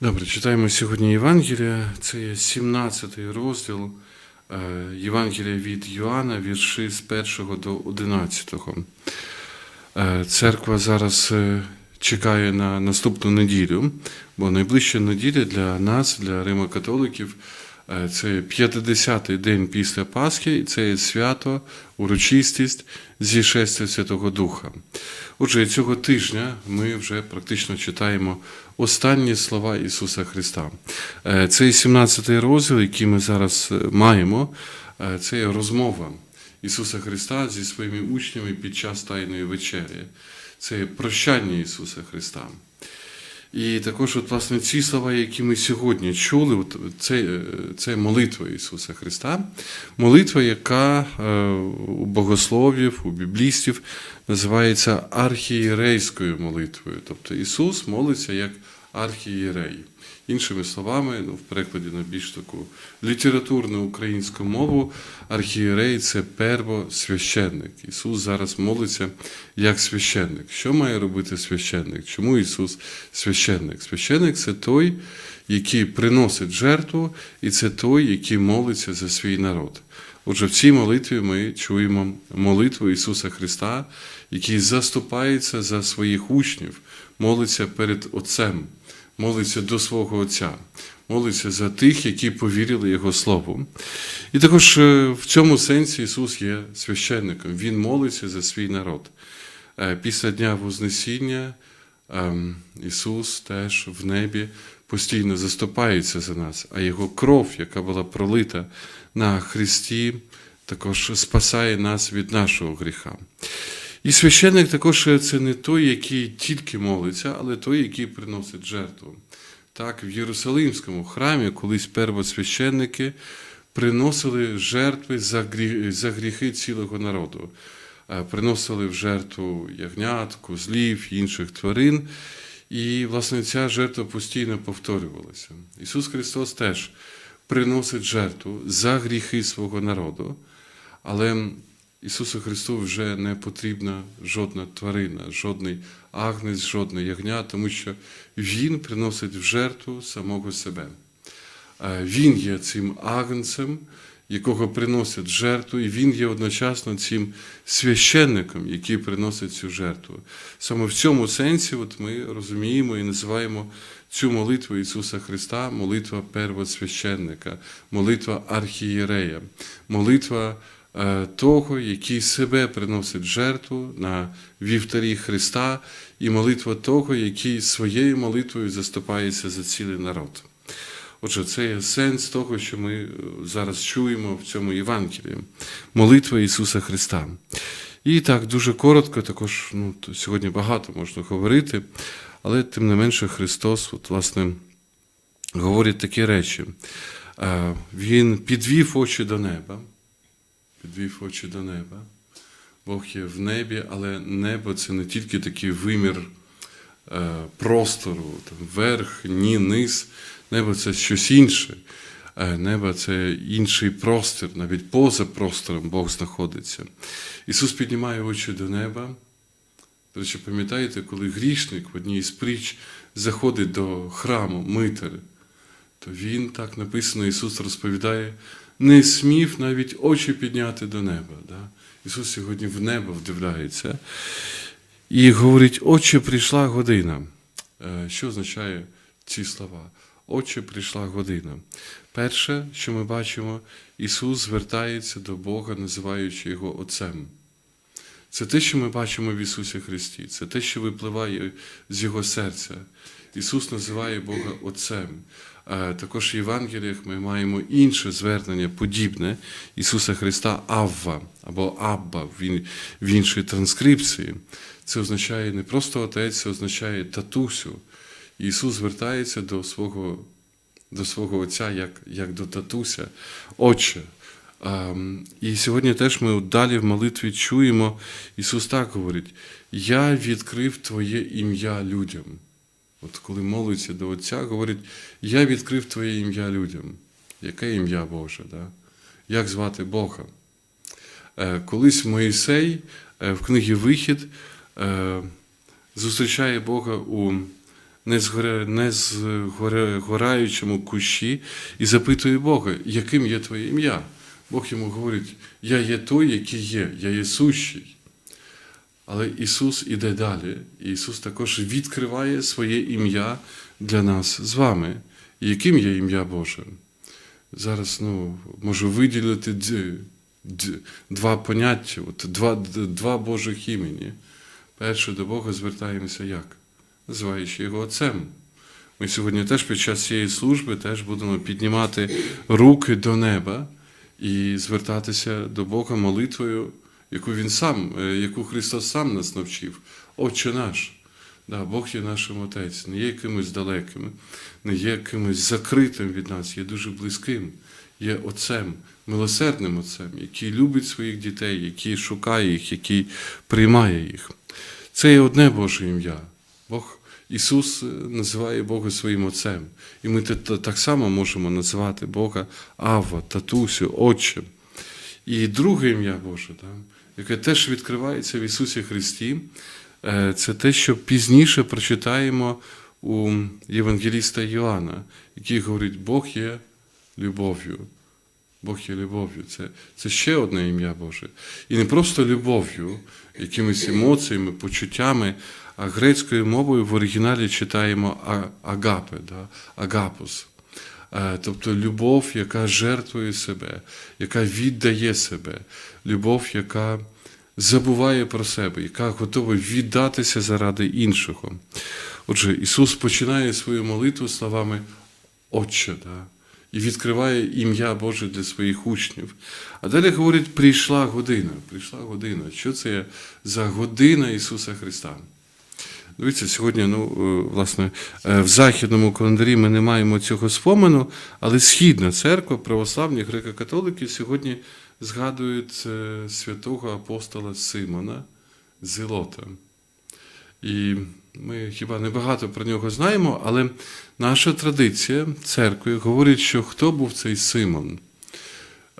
Добре, читаємо сьогодні Євангелія. Це є 17 розділ е, Євангелія від Йоанна, вірші з 1 до 11. Е, Церква зараз е, чекає на наступну неділю, бо найближча неділя для нас, для Римо-католиків, е, це 50-й день після Пасхи, і це свято, урочистість зішестя Святого Духа. Отже, цього тижня ми вже практично читаємо останні слова Ісуса Христа. Е, Цей 17 розділ, який ми зараз е, маємо, е, це розмова Ісуса Христа зі своїми учнями під час Тайної вечері. Це прощання Ісуса Христа. І також, от, власне, ці слова, які ми сьогодні чули, от, це, е, це молитва Ісуса Христа, молитва, яка е, у богословів, у біблістів називається архієрейською молитвою. Тобто Ісус молиться як архієрей. Іншими словами, ну, в перекладі на більш таку літературну українську мову, архієрей це первосвященник. Ісус зараз молиться як священник. Що має робити священник? Чому Ісус священник? Священник це той, який приносить жертву, і це той, який молиться за свій народ. Отже, в цій молитві ми чуємо молитву Ісуса Христа, який заступається за своїх учнів, молиться перед Отцем, молиться до свого Отця, молиться за тих, які повірили Його Слову. І також е, в цьому сенсі Ісус є священником. Він молиться за свій народ. Е, Після Дня Вознесіння Ісус теж в небі постійно заступається за нас, а Його кров, яка була пролита на Христі, також спасає нас від нашого гріха. І священник також це не той, який тільки молиться, але той, який приносить жертву. Так, в Єрусалимському храмі колись первосвященники приносили жертви за гріхи цілого народу. Е, Приносили в жертву ягнят, козлів, інших тварин. І, власне, ця жертва постійно повторювалася. Ісус Христос теж приносить жертву за гріхи свого народу, але Ісусу Христу вже не потрібна жодна тварина, жодний агнець, жодне ягня, тому що Він приносить в жертву самого себе. Е, Він є цим агнцем, якого приносять жертву, і він є одночасно цим священником, який приносить цю жертву. Саме в цьому сенсі от ми розуміємо і називаємо цю молитву Ісуса Христа молитва первосвященника, молитва архієрея, молитва е, того, який себе приносить жертву на вівтарі Христа, і молитва того, який своєю молитвою заступається за цілий народ. Отже, це є сенс того, що ми е, зараз чуємо в цьому Євангелії. Молитва Ісуса Христа. І так, дуже коротко, також ну, сьогодні багато можна говорити, але тим не менше Христос, от, власне, говорить такі речі. Е, Він підвів очі до неба, підвів очі до неба. Бог є в небі, але небо це не тільки такий вимір простору, там, верх, ні, низ. Небо це щось інше. Е, Небо це інший простір, навіть поза простором Бог знаходиться. Ісус піднімає очі до неба. До речі, пам'ятаєте, коли грішник в одній із притч заходить до храму митер, то він, так написано, Ісус розповідає, не смів навіть очі підняти до неба. Да? Ісус сьогодні в небо вдивляється і говорить: Отче, прийшла година. Е, Що означає ці слова? Отче, прийшла година. Перше, що ми бачимо, Ісус звертається до Бога, називаючи Його Отцем. Це те, що ми бачимо в Ісусі Христі, це те, що випливає з Його серця. Ісус називає Бога Отцем. Е, Також в Євангеліях ми маємо інше звернення, подібне Ісуса Христа Авва або Абба в іншій транскрипції. Це означає не просто отець, це означає татусю. Ісус звертається до свого, до свого Отця як, як до татуся, Отче. Ем, І сьогодні теж ми далі в молитві чуємо, Ісус так говорить: Я відкрив Твоє ім'я людям. От коли молиться до Отця, говорить, я відкрив Твоє ім'я людям. Яке ім'я Боже? Да? Як звати Бога? Е, Колись Моїсей е, в книгі Вихід зустрічає Бога у не згоря, не згораючому кущі і запитує Бога, яким є твоє ім'я. Бог йому говорить: Я є той, який є, я є сущий. Але Ісус іде далі. І Ісус також відкриває своє ім'я для нас з вами. І яким є ім'я Боже? Зараз ну, можу виділити два поняття, от два, два Божих імені. Перше до Бога звертаємося як? Називаючи його Отцем. Ми сьогодні теж під час цієї служби теж будемо піднімати руки до неба і звертатися до Бога молитвою, яку Він сам, е, яку Христос сам нас навчив. Отче наш. Да, Бог є нашим Отець, не є якимось далеким, не є якимось закритим від нас, є дуже близьким, є Отцем, милосердним Отцем, який любить своїх дітей, який шукає їх, який приймає їх. Це є одне Боже ім'я. Бог Ісус е, називає Бога своїм Отцем. І ми так само можемо називати Бога Авва, Татусю, Отчем. І друге ім'я Боже, яке теж відкривається в Ісусі Христі, е, це те, що пізніше прочитаємо у Євангеліста Йоанна, який говорить, Бог є любов'ю. Бог є любов'ю. Це, це ще одне ім'я Боже. І не просто любов'ю, якимись емоціями, почуттями, а грецькою мовою в оригіналі читаємо агапе, да? агапос. Е, Тобто любов, яка жертвує себе, яка віддає себе, любов, яка забуває про себе, яка готова віддатися заради іншого. Отже, Ісус починає свою молитву словами Отче, да? І відкриває ім'я Боже для своїх учнів. А далі говорить, прийшла година. Прийшла година. Що це за година Ісуса Христа? Дивіться, сьогодні, ну, е, власне, е, в західному календарі ми не маємо цього спомену, але Східна церква, православні греко-католики сьогодні згадують е, святого апостола Симона Зелота. І ми хіба небагато про нього знаємо, але наша традиція церкви говорить, що хто був цей Симон.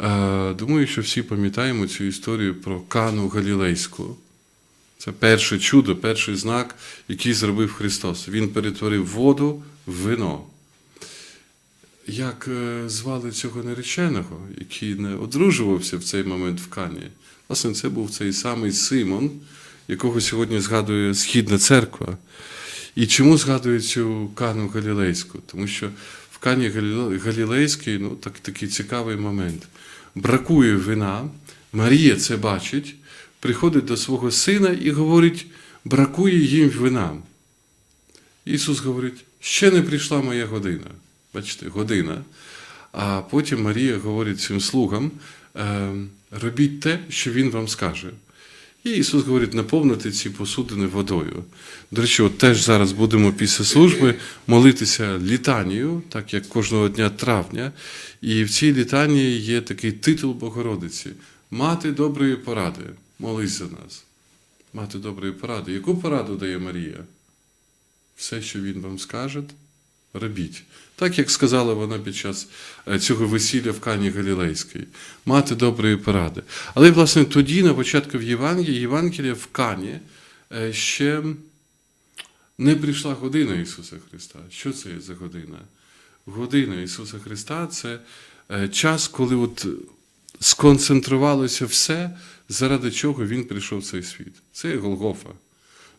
Е, Думаю, що всі пам'ятаємо цю історію про Кану Галілейську. Це перше чудо, перший знак, який зробив Христос. Він перетворив воду в вино. Як е, звали цього нареченого, який не одружувався в цей момент в Кані? Власне, це був цей самий Симон, якого сьогодні згадує Східна церква. І чому згадує цю Кану Галілейську? Тому що в Кані Галіле- Галілейській ну, так, такий цікавий момент. Бракує вина, Марія це бачить, приходить до свого сина і говорить: бракує їм вина. Ісус говорить, ще не прийшла моя година. Бачите, година. А потім Марія говорить цим слугам: е, робіть те, що Він вам скаже. І Ісус говорить, наповнити ці посудини водою. До речі, от теж зараз будемо після служби молитися літанію, так як кожного дня травня. І в цій літанії є такий титул Богородиці Мати доброї поради. Молись за нас. Мати доброї поради. Яку пораду дає Марія? Все, що він вам скаже, робіть. Так як сказала вона під час е, цього весілля в Кані Галілейській. Мати доброї поради. Але, власне, тоді, на початку в Євангелії, Євангелія в Кані е, ще не прийшла година Ісуса Христа. Що це за година? Година Ісуса Христа це е, час, коли от сконцентрувалося все, заради чого Він прийшов в цей світ. Це Голгофа.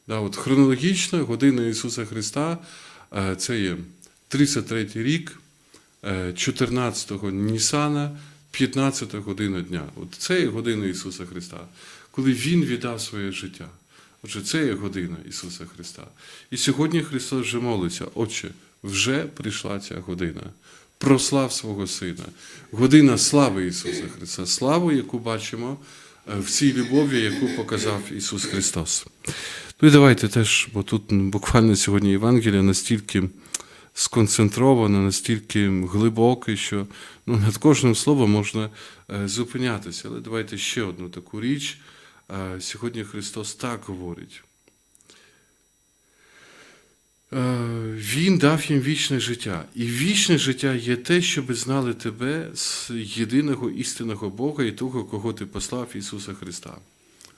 Да, от хронологічно година Ісуса Христа це є 33 рік, е, 14-го Нісана, 15 та година дня. От це є година Ісуса Христа, коли Він віддав своє життя. Отже, це є година Ісуса Христа. І сьогодні Христос вже молиться, Отче, вже прийшла ця година. Прослав свого Сина. Година слави Ісуса Христа, славу, яку бачимо е, в цій любові, яку показав Ісус Христос. Ну і давайте теж, бо тут буквально сьогодні Євангелія настільки сконцентроване, настільки глибоке, що ну, над кожним словом можна е, зупинятися. Але давайте ще одну таку річ. Е, Сьогодні Христос так говорить. Е, Він дав їм вічне життя. І вічне життя є те, щоб знали тебе з єдиного істинного Бога і того, кого ти послав Ісуса Христа.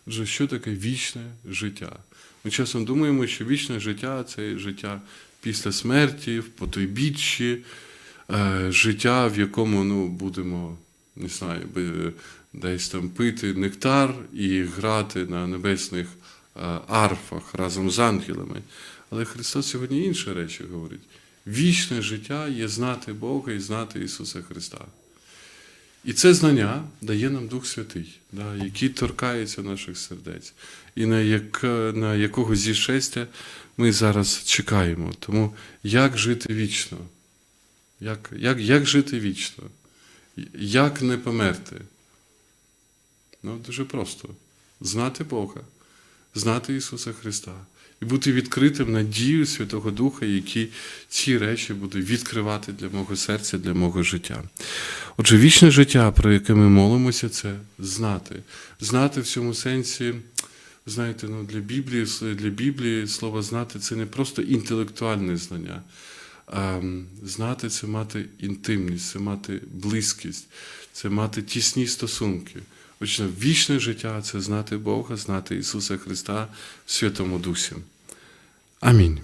Отже, що таке вічне життя? Ми часом думаємо, що вічне життя це життя після смерті, в потойбіччі, е, життя, в якому ну, будемо, не знаю, десь там пити нектар і грати на небесних е, арфах разом з ангелами. Але Христос сьогодні інші речі говорить. Вічне життя є знати Бога і знати Ісуса Христа. І це знання дає нам Дух Святий, да, який торкається наших сердець, і на, як, на якого зішестя ми зараз чекаємо. Тому як жити вічно? Як, як, як жити вічно? Як не померти? Ну, дуже просто. Знати Бога, знати Ісуса Христа і бути відкритим на дію Святого Духа, який ці речі буде відкривати для мого серця, для мого життя. Отже, вічне життя, про яке ми молимося, це знати. Знати в цьому сенсі, знаєте, ну, для Біблії, для Біблії слово знати це не просто інтелектуальне знання. А знати це мати інтимність, це мати близькість, це мати тісні стосунки. Отже, вічне життя це знати Бога, знати Ісуса Христа в Святому Дусі. Амінь.